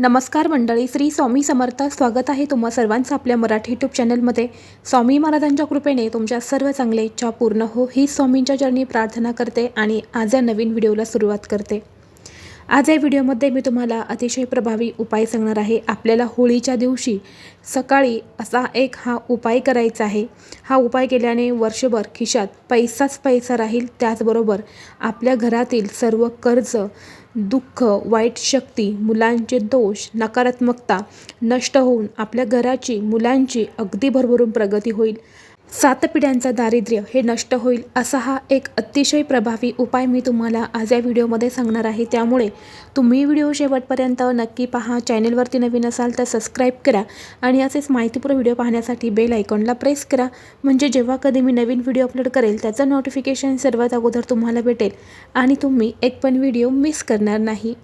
नमस्कार मंडळी श्री स्वामी समर्थ. स्वागत आहे तुम्हा सर्वांचं आपल्या मराठी यूट्यूब चॅनलमध्ये. स्वामी महाराजांच्या कृपेने तुमच्या सर्व चांगल्या इच्छा पूर्ण हो. ही स्वामींच्या चरणी प्रार्थना करते आणि आज या नवीन व्हिडिओला सुरुवात करते. आज या व्हिडिओमध्ये मी तुम्हाला अतिशय प्रभावी उपाय सांगणार आहे. आपल्याला होळीच्या दिवशी सकाळी असा एक हा उपाय करायचा आहे. हा उपाय केल्याने वर्षभर खिशात पैसाच पैसा राहील. त्याचबरोबर आपल्या घरातील सर्व कर्ज दुःख वाईट शक्ती मुलांचे दोष नकारात्मकता नष्ट होऊन आपल्या घराची मुलांची अगदी भरभरून प्रगती होईल. सात पिढ्यांचं दारिद्र्य हे नष्ट होईल असा हा एक अतिशय प्रभावी उपाय मी तुम्हाला आज या व्हिडिओमध्ये सांगणार आहे. त्यामुळे तुम्ही व्हिडिओ शेवटपर्यंत नक्की पहा. चॅनेलवरती नवीन असाल तर सबस्क्राईब करा आणि असेच माहितीपूर्ण व्हिडिओ पाहण्यासाठी बेल आयकॉनला प्रेस करा. म्हणजे जेव्हा कधी मी नवीन व्हिडिओ अपलोड करेल त्याचं नोटिफिकेशन सर्वात अगोदर तुम्हाला भेटेल आणि तुम्ही एक पण व्हिडिओ मिस करणार नाही.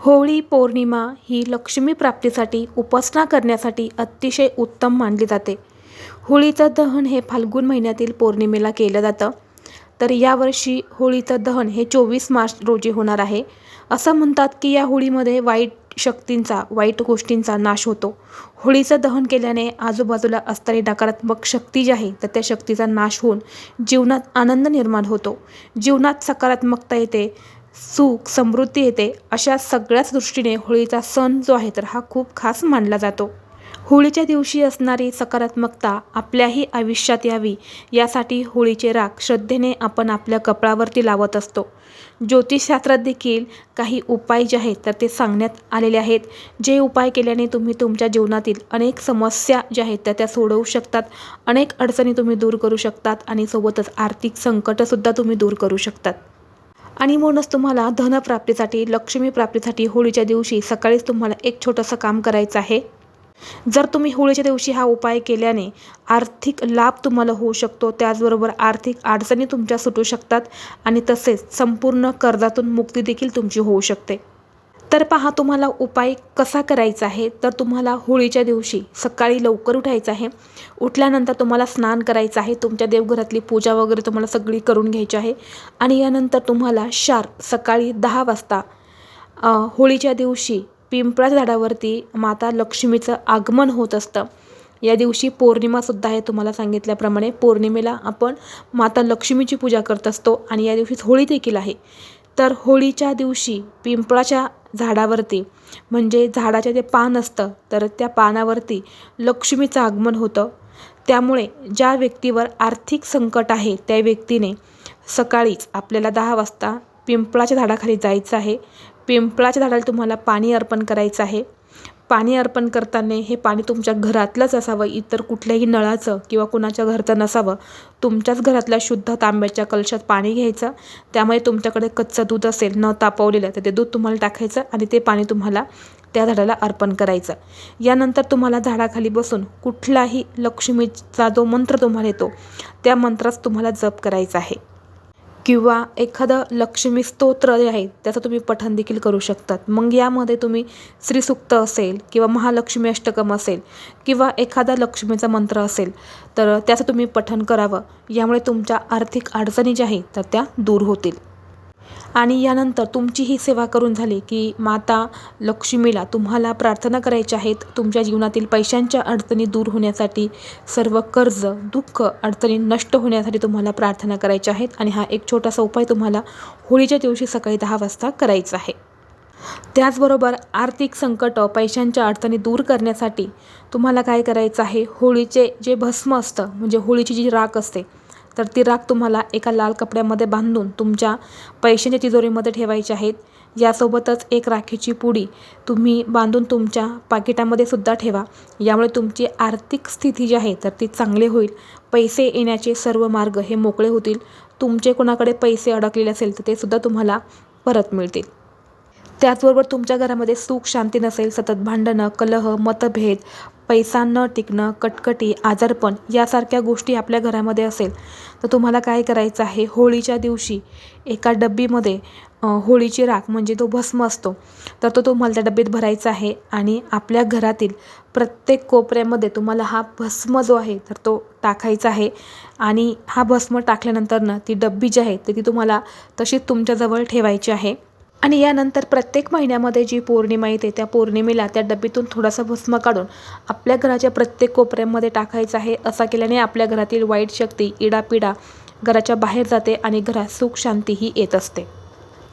होळी पौर्णिमा ही लक्ष्मी प्राप्तीसाठी उपासना करण्यासाठी अतिशय उत्तम मानली जाते. होळीचं दहन हे फाल्गुन महिन्यातील पौर्णिमेला केलं जातं. तर यावर्षी होळीचं दहन हे चोवीस मार्च रोजी होणार आहे. असं म्हणतात की या होळीमध्ये वाईट शक्तींचा वाईट गोष्टींचा नाश होतो. होळीचं दहन केल्याने आजूबाजूला असणारी नकारात्मक शक्ती जी आहे तर त्या शक्तीचा नाश होऊन जीवनात आनंद निर्माण होतो. जीवनात सकारात्मकता येते सुख समृद्धी येते अशा सगळ्याच दृष्टीने होळीचा सण जो आहे तर हा खूप खास मानला जातो. होळीच्या दिवशी असणारी सकारात्मकता आपल्याही आयुष्यात यावी यासाठी होळीचे राख श्रद्धेने आपण आपल्या कपाळावरती लावत असतो. ज्योतिषशास्त्रात देखील काही उपाय जे आहेत तर ते सांगण्यात आलेले आहेत. जे उपाय केल्याने तुम्ही तुमच्या जीवनातील अनेक समस्या ज्या आहेत त्या त्या सोडवू शकतात. अनेक अडचणी तुम्ही दूर करू शकतात आणि सोबतच आर्थिक संकटसुद्धा तुम्ही दूर करू शकतात. आणि म्हणूनच तुम्हाला धनप्राप्तीसाठी लक्ष्मी प्राप्तीसाठी होळीच्या दिवशी सकाळीच तुम्हाला एक छोटंसं काम करायचं आहे. जर तुम्ही होळीच्या दिवशी हा उपाय केल्याने आर्थिक लाभ तुम्हाला होऊ शकतो त्याचबरोबर आर्थिक अडचणी तुमच्या सुटू शकतात आणि तसेच संपूर्ण कर्जातून मुक्ती देखील तुमची होऊ शकते. तर पहा तुम्हाला उपाय कसा करायचा आहे? तर तुम्हाला होळीच्या दिवशी सकाळी लवकर उठायचं आहे. उठल्यानंतर तुम्हाला स्नान करायचं आहे. तुमच्या देवघरातली पूजा वगैरे तुम्हाला सगळी करून घ्यायची आहे. आणि यानंतर तुम्हाला शार सकाळी दहा वाजता होळीच्या दिवशी पिंपळाच्या झाडावरती माता लक्ष्मीचं आगमन होत असतं. या दिवशी पौर्णिमासुद्धा आहे तुम्हाला सांगितल्याप्रमाणे. पौर्णिमेला आपण माता लक्ष्मीची पूजा करत असतो आणि या दिवशी होळी देखील आहे. तर होळीच्या दिवशी पिंपळाच्या झाडावरती म्हणजे झाडाचे जे पान असतं तर त्या पानावरती लक्ष्मीचं आगमन होतं. त्यामुळे ज्या व्यक्तीवर आर्थिक संकट आहे त्या व्यक्तीने सकाळीच आपल्याला दहा वाजता पिंपळाच्या झाडाखाली जायचं आहे. पिंपळाच्या झाडाला तुम्हाला पाणी अर्पण करायचं आहे. पाणी अर्पण करताना हे पाणी तुमच्या घरातलंच असावं इतर कुठल्याही नळाचं किंवा कुणाच्या घरचं नसावं. तुमच्याच घरातल्या शुद्ध तांब्याच्या कलशात पाणी घ्यायचं. त्यामुळे तुमच्याकडे कच्चं दूध असेल न तापवलेलं तर ते दूध तुम्हाला टाकायचं आणि ते पाणी तुम्हाला त्या झाडाला अर्पण करायचं. यानंतर तुम्हाला झाडाखाली बसून कुठलाही लक्ष्मीचा जो मंत्र तुम्हाला येतो त्या मंत्रास तुम्हाला जप करायचा आहे. किंवा एखादं लक्ष्मी स्तोत्र जे आहे त्याचं तुम्ही पठण देखील करू शकतात. मग यामध्ये तुम्ही श्रीसुक्त असेल किंवा महालक्ष्मी अष्टकम असेल किंवा एखादा लक्ष्मीचा मंत्र असेल तर त्याचं तुम्ही पठण करावं. यामुळे तुमच्या आर्थिक अडचणी ज्या आहेत तर त्या दूर होतील. आणि यानंतर तुमची ही सेवा करून झाली की माता लक्ष्मीला तुम्हाला प्रार्थना करायच्या आहेत तुमच्या जीवनातील पैशांच्या अडचणी दूर होण्यासाठी सर्व कर्ज दुःख अडचणी नष्ट होण्यासाठी तुम्हाला प्रार्थना करायच्या आहेत आणि हा एक छोटासा उपाय तुम्हाला होळीच्या दिवशी सकाळी दहा वाजता करायचा आहे. त्याचबरोबर आर्थिक संकट पैशांच्या अडचणी दूर करण्यासाठी तुम्हाला काय करायचं आहे? होळीचे जे भस्म असतं म्हणजे होळीची जी राख असते तर ती राख तुम्हाला एका लाल कपड्यामध्ये बांधून तुमच्या पैशांच्या तिजोरीमध्ये ठेवायची आहेत यासोबतच एक राखीची पुडी तुम्ही बांधून तुमच्या पाकिटामध्ये सुद्धा ठेवा. यामुळे तुमची आर्थिक स्थिती जी आहे तर ती चांगली होईल. पैसे येण्याचे सर्व मार्ग हे मोकळे होतील. तुमचे कोणाकडे पैसे अडकलेले असेल तर ते सुद्धा तुम्हाला परत मिळतील. त्याचबरोबर तुमच्या घरामध्ये सुख शांती नसेल सतत भांडणं कलह मतभेद पैसा न टिकणं कटकटी आजारपण यासारख्या गोष्टी आपल्या घरामध्ये असेल तर तुम्हाला काय करायचं आहे? होळीच्या दिवशी एका डब्बीमध्ये होळीची राख म्हणजे तो भस्म असतो तर तो तुम्हाला त्या डब्बीत भरायचा आहे आणि आपल्या घरातील प्रत्येक कोपऱ्यामध्ये तुम्हाला हा भस्म जो आहे तर तो टाकायचा आहे आणि हा भस्म टाकल्यानंतर ना ती डब्बी जी आहे तर ती तुम्हाला तशीच तुमच्याजवळ ठेवायची आहे. आणि यानंतर प्रत्येक महिन्यामध्ये जी पौर्णिमा येते त्या पौर्णिमेला त्या डब्बीतून थोडासा भस्म काढून आपल्या घराच्या प्रत्येक कोपऱ्यामध्ये टाकायचं आहे असा केल्याने आपल्या घरातील वाईट शक्ती इडापिडा घराच्या बाहेर जाते आणि घरात सुख शांतीही येत असते.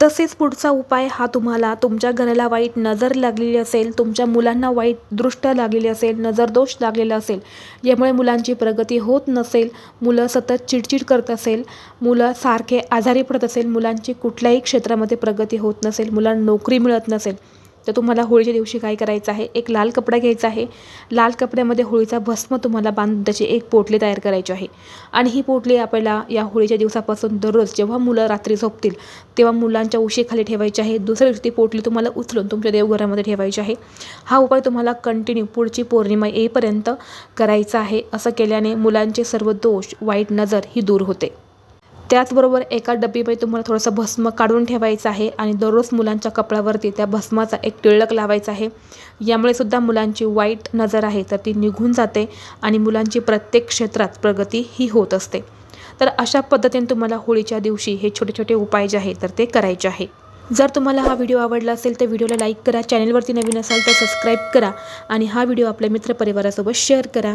तसेच पुढचा उपाय हा तुम्हाला तुमच्या घराला वाईट नजर लागलेली असेल तुमच्या मुलांना वाईट दृष्ट लागलेली असेल नजरदोष लागलेला असेल यामुळे मुलांची प्रगती होत नसेल मुलं सतत चिडचिड करत असेल मुलं सारखे आजारी पडत असेल मुलांची कुठल्याही क्षेत्रामध्ये प्रगती होत नसेल मुलांना नोकरी मिळत नसेल तर तुम्हाला होळीच्या दिवशी काय करायचं आहे? एक लाल कपडा घ्यायचा आहे. लाल कपड्यामध्ये होळीचा भस्म तुम्हाला बांधून त्याची एक पोटली तयार करायची आहे. आणि ही पोटली आपल्याला या होळीच्या दिवसापासून दररोज जेव्हा मुलं रात्री झोपतील तेव्हा मुलांच्या उशीखाली ठेवायची आहे. दुसऱ्या दिवशी ती पोटली तुम्हाला उचलून तुमच्या देवघरामध्ये ठेवायची आहे. हा उपाय तुम्हाला कंटिन्यू पुढची पौर्णिमा येईपर्यंत करायचा आहे. असं केल्याने मुलांचे सर्व दोष वाईट नजर ही दूर होते. त्याचबरोबर एका डब्बीमध्ये तुम्हाला थोडंसं भस्म काढून ठेवायचं आहे आणि दररोज मुलांच्या कपड्यावरती त्या भस्माचा एक टिळक लावायचा आहे. यामुळे सुद्धा मुलांची वाईट नजर आहे तर ती निघून जाते आणि मुलांची प्रत्येक क्षेत्रात प्रगती ही होत असते. तर अशा पद्धतीने तुम्हाला होळीच्या दिवशी हे छोटे छोटे उपाय जे आहे तर ते करायचे आहे. जर तुम्हाला हा व्हिडिओ आवडला असेल तर व्हिडिओला लाईक करा चॅनलवरती नवीन असाल तर सबस्क्राईब करा आणि हा व्हिडिओ आपल्या मित्रपरिवारासोबत शेअर करा.